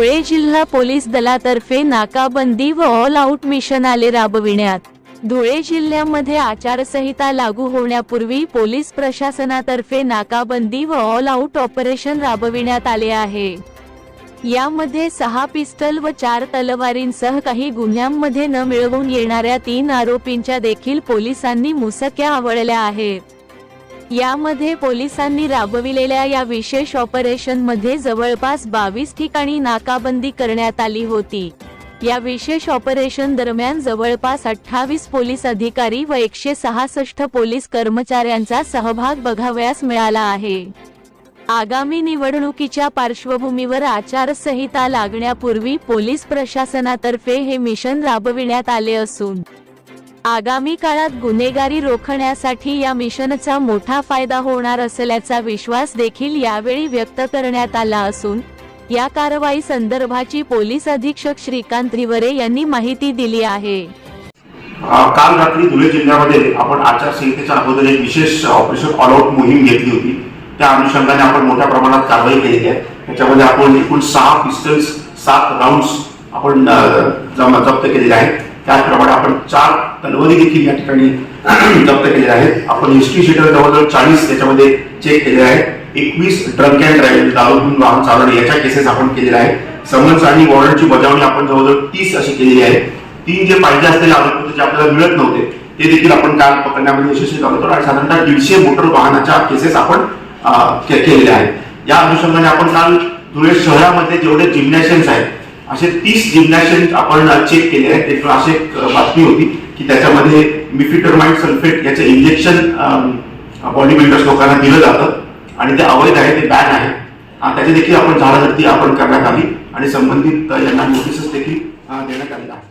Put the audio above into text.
धुळे जिल्हा पोलीस दलातर्फे नाकाबंदी व ऑल आउट मिशन आले राबविण्यात. धुळे जिल्ह्यामध्ये आचारसंहिता लागू होण्यापूर्वी पोलीस प्रशासनातर्फे नाकाबंदी व ऑल आउट ऑपरेशन राबविण्यात आले आहे. यामध्ये सहा पिस्टल व चार तलवारींसह काही गुन्ह्यांमध्ये न मिळवून येणाऱ्या तीन आरोपींच्या देखील पोलिसांनी मुसक्या आवळल्या आहेत. यामध्ये पोलिसांनी राबविलेल्या या विशेष ऑपरेशनमध्ये जवळपास बावीस ठिकाणी नाकाबंदी करण्यात आली होती. या विशेष ऑपरेशन दरम्यान जवळपास अठ्ठावीस पोलीस अधिकारी व एकशे सहासष्ट पोलीस कर्मचाऱ्यांचा सहभाग बघावयास मिळाला आहे. आगामी निवडणुकीच्या पार्श्वभूमीवर आचारसंहिता लागण्यापूर्वी पोलीस प्रशासनातर्फे हे मिशन राबविण्यात आले असून आगामी काळात गुन्हेगारी रोखण्यासाठी या मिशनचा मोठा फायदा होणार असल्याचा विश्वास देखील यावेळी व्यक्त करण्यात आला असून या कारवाई संदर्भाची पोलीस अधीक्षक श्रीकांत त्रिवरे यांनी माहिती दिली आहे. काल रात्री धुळे जिल्ह्यामध्ये आपण आचारसंहितेच्या अगोदर एक विशेष ऑपरेशन ऑल आउट मोहीम घेतली होती. त्या अनुषंगाने आपण मोठ्या प्रमाणात कारवाई केलेली आहे. त्याच्यामध्ये आपण एकूण सहा पिस्टल्स सात राऊंड आपण जप्त केलेले आहेत. त्याचप्रमाणे आपण चार तलवारी देखील या ठिकाणी जप्त केलेल्या आहेत. आपण हिस्ट्री शीटर जवळजवळ चाळीस त्याच्यामध्ये चेक केले आहेत. एकवीस ड्रंक अँड ड्राईव्ह दारू वाहन चालवणे याच्या केसेस आपण केलेल्या आहेत. समन्स आणि वॉरंटची बजावणी आपण जवळजवळ तीस अशी केलेली आहे. तीन जे पाहिजे असलेले आरोपी जे आपल्याला मिळत नव्हते ते देखील आपण काल पकडण्यामध्ये यशस्वी झालो होतो. आणि साधारणतः दीडशे मोटर वाहनाच्या केसेस आपण केलेल्या आहेत. या अनुषंगाने आपण काल धुळे शहरामध्ये जेवढे जिम्नॅशियन्स आहेत असे तीस जिम्नॅशियन आपण चेक केले आहेत. त्याच्यावर अशी एक बातमी होती की त्याच्यामध्ये मिफिटरमाइड सल्फेट याचं इंजेक्शन बॉडी बिल्डर्स लोकांना दिलं जातं आणि ते अवैध आहे ते बॅन आहे. अं, त्याची देखील आपण झाडाझडती आपण करण्यात आली आणि संबंधित यांना नोटीसेस देखील देण्यात आलेल्या आहे